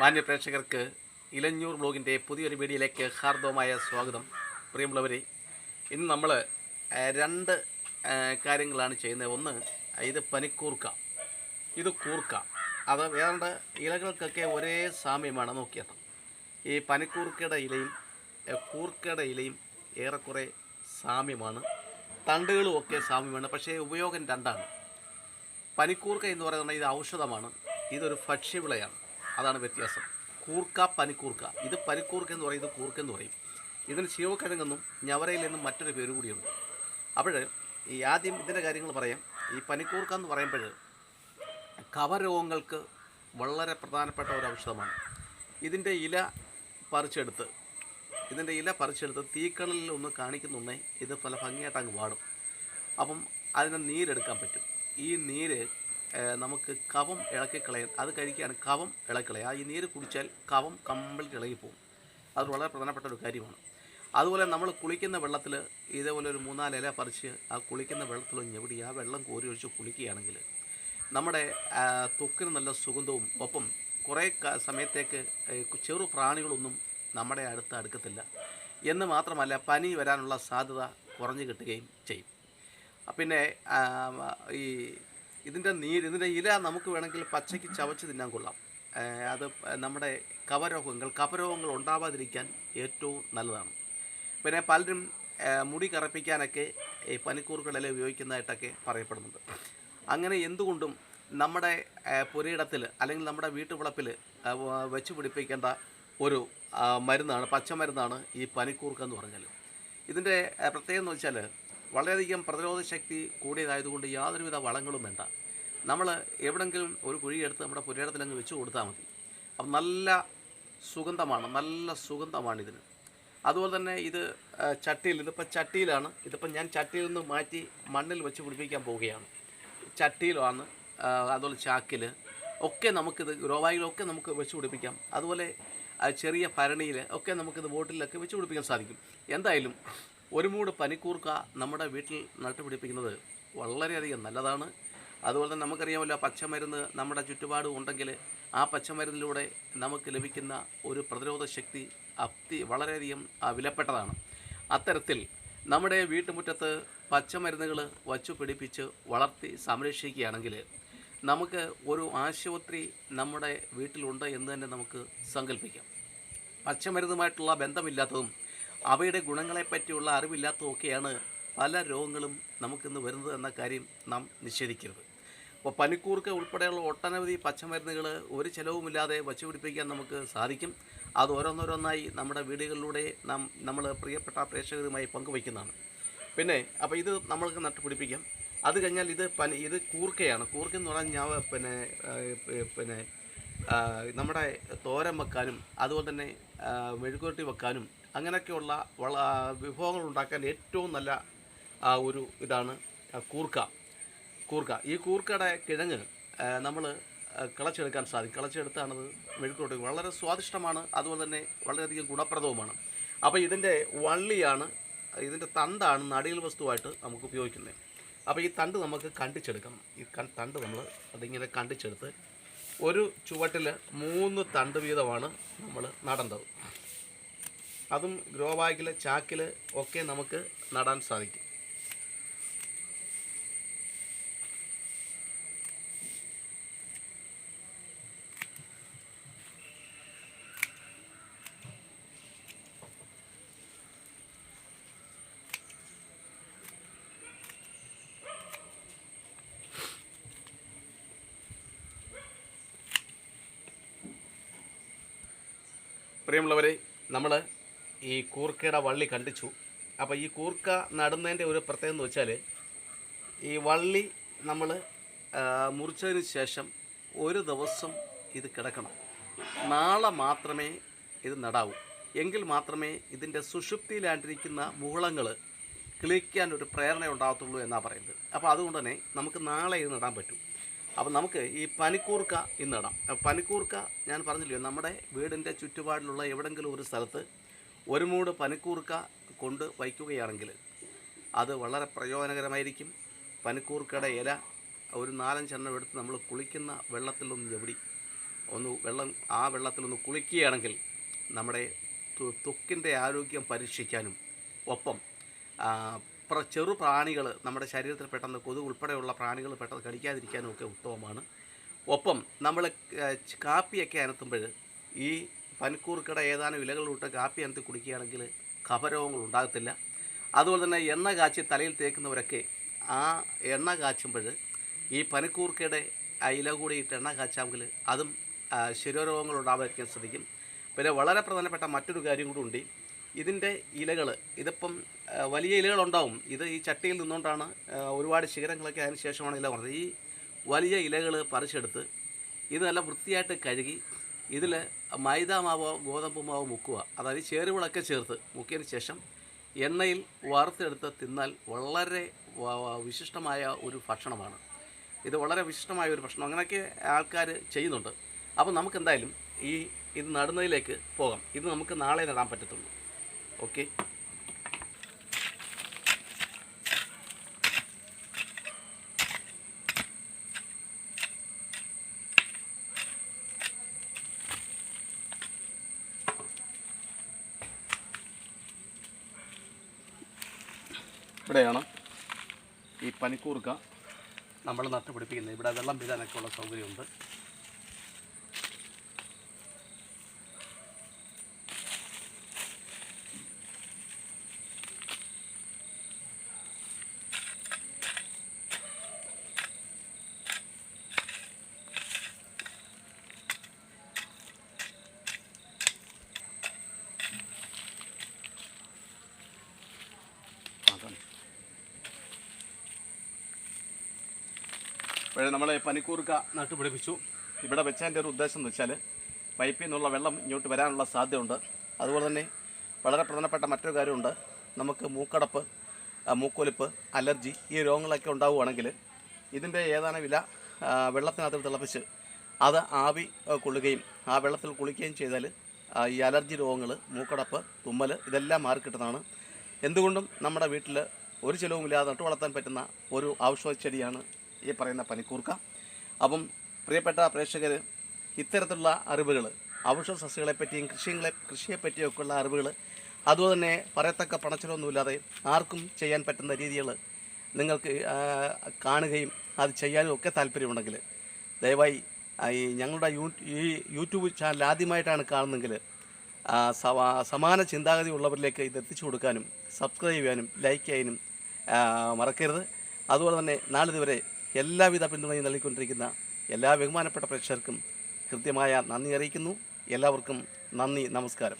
മാന്യ പ്രേക്ഷകർക്ക് ഇലഞ്ഞൂർ ബ്ലോഗിന്റെ പുതിയൊരു വീഡിയോയിലേക്ക് ഹാർദവമായ സ്വാഗതം. പ്രിയമുള്ളവരെ ഇന്ന് നമ്മൾ രണ്ട് കാര്യങ്ങളാണ് ചെയ്യുന്നത്. ഒന്ന് ഇത് പനിക്കൂർക്ക. ഇത് കൂർക്ക. അത് വേണ്ട ഇലകൾക്കൊക്കെ ഒരേ സാമ്യമാണ് നോക്കിയത് ഈ പനിക്കൂർക്കയുടെ ഇലയും കൂർക്കയുടെ ഇലയും ഏറെക്കുറെ സാമ്യമാണ്. തണ്ടുകളും ഒക്കെ സാമ്യമാണ്. പക്ഷേ ഉപയോഗം രണ്ടാണ്. പനിക്കൂർക്ക എന്ന് പറയുന്നത് ഇത് ഔഷധമാണ്. ഇതൊരു ഭക്ഷ്യവിളയാണ്. അതാണ് വ്യത്യാസം. കൂർക്ക പനിക്കൂർക്ക. ഇത് പനിക്കൂർക്ക എന്ന് പറയും ഇത് കൂർക്ക എന്ന് പറയും. ഇതിന് ശിവക്കിഴങ്ങെന്നും ഞവരയിൽ നിന്നും മറ്റൊരു പേര് കൂടിയുണ്ട്. അപ്പോൾ ഈ ആദ്യം ഇതിന്റെ കാര്യങ്ങൾ പറയാം. ഈ പനിക്കൂർക്ക എന്ന് പറയുമ്പോൾ കവരോഗങ്ങൾക്ക് വളരെ പ്രധാനപ്പെട്ട ഒരു ഔഷധമാണ്. ഇതിന്റെ ഇല പറിച്ചെടുത്ത് ഇതിന്റെ ഇല പറിച്ചെടുത്ത് തീക്കണലിൽ ഒന്ന് കാണിക്കുന്നുണ്ടേ ഇത് പല ഭംഗിയായിട്ട് അങ്ങ് വാടും. അപ്പം അതിന് നീരെടുക്കാൻ പറ്റും. ഈ നീര് നമുക്ക് കവം ഇളക്കിക്കളയാൻ അത് കഴിക്കുകയാണ് കവം ഇളക്കിക്കളയുക ഈ നീര് കുടിച്ചാൽ കവം കംപ്ലീറ്റ് ഇളകിപ്പോവും അത് വളരെ പ്രധാനപ്പെട്ട ഒരു കാര്യമാണ്. അതുപോലെ നമ്മൾ കുളിക്കുന്ന വെള്ളത്തിൽ ഇതേപോലെ ഒരു മൂന്നാൽ ഇല പറിച്ച് ആ കുളിക്കുന്ന വെള്ളത്തിൽ ഞെവിടി ആ വെള്ളം കോരി ഒഴിച്ച് കുളിക്കുകയാണെങ്കിൽ നമ്മുടെ തൊക്കിന് നല്ല സുഗന്ധവും ഒപ്പം കുറേ സമയത്തേക്ക് ചെറു പ്രാണികളൊന്നും നമ്മുടെ അടുത്ത് അടുക്കത്തില്ല. എന്ന് മാത്രമല്ല പനി വരാനുള്ള സാധ്യത കുറഞ്ഞു കിട്ടുകയും ചെയ്യും. പിന്നെ ഈ ഇതിന്റെ നീര് ഇതിന്റെ ഇല നമുക്ക് വേണമെങ്കിൽ പച്ചയ്ക്ക് ചവച്ച് തിന്നാൻ കൊള്ളാം. അത് നമ്മുടെ കവരോഗങ്ങൾ കവരോഗങ്ങൾ ഉണ്ടാവാതിരിക്കാൻ ഏറ്റവും നല്ലതാണ്. പിന്നെ പലരും മുടി കറപ്പിക്കാനൊക്കെ ഈ പനിക്കൂർക്കടല ഉപയോഗിക്കുന്നതായിട്ടൊക്കെ പറയപ്പെടുന്നുണ്ട്. അങ്ങനെ എന്തുകൊണ്ടും നമ്മുടെ പുരയിടത്തിൽ അല്ലെങ്കിൽ നമ്മുടെ വീട്ടുവളപ്പിൽ വെച്ച് പിടിപ്പിക്കേണ്ട ഒരു മരുന്നാണ് പച്ചമരുന്നാണ് ഈ പനിക്കൂർക്ക എന്ന് പറഞ്ഞാൽ ഇതിന്റെ പ്രത്യേകത എന്ന് വെച്ചാൽ വളരെയധികം പ്രതിരോധ ശക്തി കൂടിയതായതുകൊണ്ട് യാതൊരുവിധ വളങ്ങളും വേണ്ട. നമ്മൾ എവിടെങ്കിലും ഒരു കുഴിയെടുത്ത് നമ്മുടെ പുരയിടത്തിലങ്ങ് വെച്ച് കൊടുത്താൽ മതി. അപ്പം നല്ല സുഗന്ധമാണ് നല്ല സുഗന്ധമാണ് ഇതിന്. അതുപോലെ തന്നെ ഇത് ചട്ടിയിൽ ഇതിപ്പോൾ ചട്ടിയിലാണ് ഇതിപ്പോൾ ഞാൻ ചട്ടിയിൽ നിന്ന് മാറ്റി മണ്ണിൽ വെച്ച് പിടിപ്പിക്കാൻ പോവുകയാണ്. ചട്ടിയിലാണ് അതുപോലെ ചാക്കിൽ ഒക്കെ നമുക്കിത് ഗ്രോവായിലൊക്കെ നമുക്ക് വെച്ച് പിടിപ്പിക്കാം. അതുപോലെ ചെറിയ ഭരണിയിൽ ഒക്കെ നമുക്കിത് ബോട്ടിലൊക്കെ വെച്ച് പിടിപ്പിക്കാൻ സാധിക്കും. എന്തായാലും ഒരു മൂട് പനിക്കൂർക്ക നമ്മുടെ വീട്ടിൽ നട്ടുപിടിപ്പിക്കുന്നത് വളരെയധികം നല്ലതാണ്. അതുപോലെ തന്നെ നമുക്കറിയാമല്ലോ പച്ചമരുന്ന് നമ്മുടെ ചുറ്റുപാടും ഉണ്ടെങ്കിൽ ആ പച്ചമരുന്നിലൂടെ നമുക്ക് ലഭിക്കുന്ന ഒരു പ്രതിരോധ ശക്തി അപ്തി വളരെയധികം വിലപ്പെട്ടതാണ്. അത്തരത്തിൽ നമ്മുടെ വീട്ടുമുറ്റത്ത് പച്ചമരുന്നുകൾ വച്ചു പിടിപ്പിച്ച് വളർത്തി സംരക്ഷിക്കുകയാണെങ്കിൽ നമുക്ക് ഒരു ആശുപത്രി നമ്മുടെ വീട്ടിലുണ്ട് എന്ന് തന്നെ നമുക്ക് സങ്കല്പിക്കാം പച്ചമരുന്നുമായിട്ടുള്ള ബന്ധമില്ലാത്തതും അവയുടെ ഗുണങ്ങളെപ്പറ്റിയുള്ള അറിവില്ലാത്തതൊക്കെയാണ് പല രോഗങ്ങളും നമുക്കിന്ന് വരുന്നത് എന്ന കാര്യം നാം നിഷേധിക്കരുത്. അപ്പോൾ പനിക്കൂർക്ക ഉൾപ്പെടെയുള്ള ഒട്ടനവധി പച്ചമരുന്നുകൾ ഒരു ചിലവുമില്ലാതെ വച്ചു പിടിപ്പിക്കാൻ നമുക്ക് സാധിക്കും. അത് ഓരോന്നോരോന്നായി നമ്മുടെ വീടുകളിലൂടെ നാം നമ്മൾ പ്രിയപ്പെട്ട പ്രേക്ഷകരുമായി പങ്കുവയ്ക്കുന്നതാണ്. പിന്നെ അപ്പോൾ ഇത് നമ്മൾക്ക് നട്ടുപിടിപ്പിക്കാം. അത് കഴിഞ്ഞാൽ ഇത് പനി ഇത് കൂർക്കയാണ്. കൂർക്ക എന്ന് പറഞ്ഞാൽ പിന്നെ പിന്നെ നമ്മുടെ തോരൻ വെക്കാനും അതുപോലെ തന്നെ മെഴുകുരട്ടി വെക്കാനും അങ്ങനെയൊക്കെയുള്ള വള വിഭവങ്ങൾ ഉണ്ടാക്കാൻ ഏറ്റവും നല്ല ഒരു ഇതാണ് കൂർക്ക. കൂർക്ക. ഈ കൂർക്കയുടെ കിഴങ്ങ് നമ്മൾ കിളച്ചെടുക്കാൻ സാധിക്കും. കിളച്ചെടുത്താണത് മെഴുക്കോട്ട് വളരെ സ്വാദിഷ്ടമാണ്. അതുപോലെ തന്നെ വളരെയധികം ഗുണപ്രദവുമാണ്. അപ്പോൾ ഇതിന്റെ വള്ളിയാണ് ഇതിന്റെ തണ്ടാണ് നടിയിൽ വസ്തുവായിട്ട് നമുക്ക് ഉപയോഗിക്കുന്നത്. അപ്പോൾ ഈ തണ്ട് നമുക്ക് കണ്ടിച്ചെടുക്കണം ഈ തണ്ട് നമ്മൾ അതിങ്ങനെ കണ്ടിച്ചെടുത്ത് ഒരു ചുവട്ടിൽ മൂന്ന് തണ്ട് വീതമാണ് നമ്മൾ നടേണ്ടത് അതും ഗ്രോ ബാഗിൽ ചാക്കിൽ ഒക്കെ നമുക്ക് നടാൻ സാധിക്കും. പ്രിയമുള്ളവരെ നമ്മൾ ഈ കൂർക്കയുടെ വള്ളി കണ്ടിച്ചു. അപ്പോൾ ഈ കൂർക്ക നടുന്നതിന്റെ ഒരു പ്രത്യേകത എന്ന് വെച്ചാൽ ഈ വള്ളി നമ്മൾ മുറിച്ചതിന് ശേഷം ഒരു ദിവസം ഇത് കിടക്കണം. നാളെ മാത്രമേ ഇത് നടാവൂ. എങ്കിൽ മാത്രമേ ഇതിന്റെ സുഷുപ്തിയിലാണ്ടിരിക്കുന്ന മുഹളങ്ങൾ കിളിക്കാൻ ഒരു പ്രേരണ ഉണ്ടാകത്തുള്ളൂ എന്നാണ് പറയുന്നത്. അപ്പോൾ അതുകൊണ്ട് തന്നെ നമുക്ക് നാളെ ഇത് നടാൻ പറ്റും. അപ്പോൾ നമുക്ക് ഈ പനിക്കൂർക്ക ഇന്ന് നടാം. പനിക്കൂർക്ക ഞാൻ പറഞ്ഞില്ലയോ നമ്മുടെ വീടിന്റെ ചുറ്റുപാടിലുള്ള എവിടെങ്കിലും ഒരു സ്ഥലത്ത് ഒരു മൂട് പനിക്കൂർക്ക കൊണ്ട് വയ്ക്കുകയാണെങ്കിൽ അത് വളരെ പ്രയോജനകരമായിരിക്കും. പനിക്കൂർക്കയുടെ ഇല ഒരു നാലഞ്ചെണ്ണം എടുത്ത് നമ്മൾ കുളിക്കുന്ന വെള്ളത്തിലൊന്ന് എവിടി ഒന്ന് വെള്ളം ആ വെള്ളത്തിലൊന്ന് കുളിക്കുകയാണെങ്കിൽ നമ്മുടെ തൊക്കിന്റെ ആരോഗ്യം പരീക്ഷിക്കാനും ഒപ്പം ചെറു പ്രാണികൾ നമ്മുടെ ശരീരത്തിൽ പെട്ടെന്ന് കൊതു ഉൾപ്പെടെയുള്ള പ്രാണികൾ പെട്ടെന്ന് കടിക്കാതിരിക്കാനും ഒക്കെ ഉത്തമമാണ്. ഒപ്പം നമ്മൾ കാപ്പിയൊക്കെ അനത്തുമ്പോൾ ഈ പനിക്കൂർക്കട ഏതാനും ഇലകളിലിട്ട് കാപ്പി അനത്തി കുടിക്കുകയാണെങ്കിൽ കഫരോഗങ്ങൾ ഉണ്ടാകത്തില്ല. അതുപോലെ തന്നെ എണ്ണ കാച്ചി തലയിൽ തേക്കുന്നവരൊക്കെ ആ എണ്ണ കാച്ചുമ്പോൾ ഈ പനിക്കൂർക്കയുടെ ഇല കൂടി ഇട്ട് എണ്ണ കാച്ചാമെങ്കിൽ അതും ശിരോരോഗങ്ങൾ ഉണ്ടാവാതിരിക്കാൻ ശ്രദ്ധിക്കും. പിന്നെ വളരെ പ്രധാനപ്പെട്ട മറ്റൊരു കാര്യം കൂടി ഉണ്ട്. ഇതിന്റെ ഇലകൾ ഇതിപ്പം വലിയ ഇലകളുണ്ടാവും ഇത് ഈ ചട്ടിയിൽ നിന്നുകൊണ്ടാണ് ഒരുപാട് ശിഖരങ്ങളൊക്കെ അതിന് ശേഷമാണ് ഇല പറഞ്ഞത് ഈ വലിയ ഇലകൾ പറിച്ചെടുത്ത് ഇത് നല്ല വൃത്തിയായിട്ട് കഴുകി ഇതിൽ മൈദ മാവോ ഗോതമ്പ് മാവോ മുക്കുക. അതായത് ചേരുവകളൊക്കെ ചേർത്ത് മുക്കിയതിന് ശേഷം എണ്ണയിൽ വറുത്തെടുത്ത് തിന്നാൽ വളരെ വിശിഷ്ടമായ ഒരു ഭക്ഷണമാണ്. ഇത് വളരെ വിശിഷ്ടമായ ഒരു ഭക്ഷണം. അങ്ങനെയൊക്കെ ആൾക്കാർ ചെയ്യുന്നുണ്ട്. അപ്പോൾ നമുക്ക് എന്തായാലും ഈ ഇത് നടുന്നതിലേക്ക് പോകാം. ഇത് നമുക്ക് നാളെ നടാൻ പറ്റത്തുള്ളൂ. ഓക്കെ? ഇവിടെയാണ് ഈ പനിക്കൂർക്ക. നമ്മൾ നട്ടുപിടിപ്പിക്കുന്നത്. ഇവിടെ വെള്ളം വീഴാനൊക്കെ ഉള്ള സൗകര്യമുണ്ട് അതാണ് ഇപ്പോഴേ നമ്മൾ പനിക്കൂർക്ക നട്ടുപിടിപ്പിച്ചു ഇവിടെ വെച്ചതിന്റെ ഒരു ഉദ്ദേശം എന്ന് വെച്ചാൽ പൈപ്പിൽ നിന്നുള്ള വെള്ളം ഇങ്ങോട്ട് വരാനുള്ള സാധ്യതയുണ്ട്. അതുപോലെ തന്നെ വളരെ പ്രധാനപ്പെട്ട മറ്റൊരു കാര്യമുണ്ട്. നമുക്ക് മൂക്കടപ്പ് മൂക്കൊലിപ്പ് അലർജി ഈ രോഗങ്ങളൊക്കെ ഉണ്ടാവുകയാണെങ്കിൽ ഇതിന്റെ ഏതാനും വില? വെള്ളത്തിനകത്ത് തിളപ്പിച്ച് അത് ആവി കൊള്ളുകയും ആ വെള്ളത്തിൽ കുളിക്കുകയും ചെയ്താൽ ഈ അലർജി രോഗങ്ങൾ മൂക്കടപ്പ് തുമ്മൽ ഇതെല്ലാം മാറിക്കിട്ടുന്നതാണ്. എന്തുകൊണ്ടും നമ്മുടെ വീട്ടിൽ ഒരു ചിലവുമില്ലാതെ നട്ടു വളർത്താൻ പറ്റുന്ന ഒരു ഔഷധ ചെടിയാണ് ഈ പറയുന്ന പനിക്കൂർക്ക. അപ്പം പ്രിയപ്പെട്ട പ്രേക്ഷകർ ഇത്തരത്തിലുള്ള അറിവുകൾ ഔഷധ സസ്യങ്ങളെപ്പറ്റിയും കൃഷികളെ കൃഷിയെപ്പറ്റിയൊക്കെയുള്ള അറിവുകൾ അതുപോലെ തന്നെ പറയത്തക്ക പണച്ചിലൊന്നുമില്ലാതെ ആർക്കും ചെയ്യാൻ പറ്റുന്ന രീതികൾ നിങ്ങൾക്ക് കാണുകയും അത് ചെയ്യാനും ഒക്കെ താല്പര്യമുണ്ടെങ്കിൽ ദയവായി ഈ ഞങ്ങളുടെ യൂ ഈ യൂട്യൂബ് ചാനൽ ആദ്യമായിട്ടാണ് കാണുന്നതെങ്കിൽ സമാന ചിന്താഗതി ഉള്ളവരിലേക്ക് ഇത് എത്തിച്ചു കൊടുക്കാനും സബ്സ്ക്രൈബ് ചെയ്യാനും ലൈക്ക് ചെയ്യാനും മറക്കരുത്. അതുപോലെ തന്നെ നാളിതുവരെ എല്ലാവിധ പിന്തുണയും നൽകിക്കൊണ്ടിരിക്കുന്ന എല്ലാ ബഹുമാനപ്പെട്ട പ്രേക്ഷകർക്കും കൃത്യമായ നന്ദി അറിയിക്കുന്നു. എല്ലാവർക്കും നന്ദി നമസ്കാരം.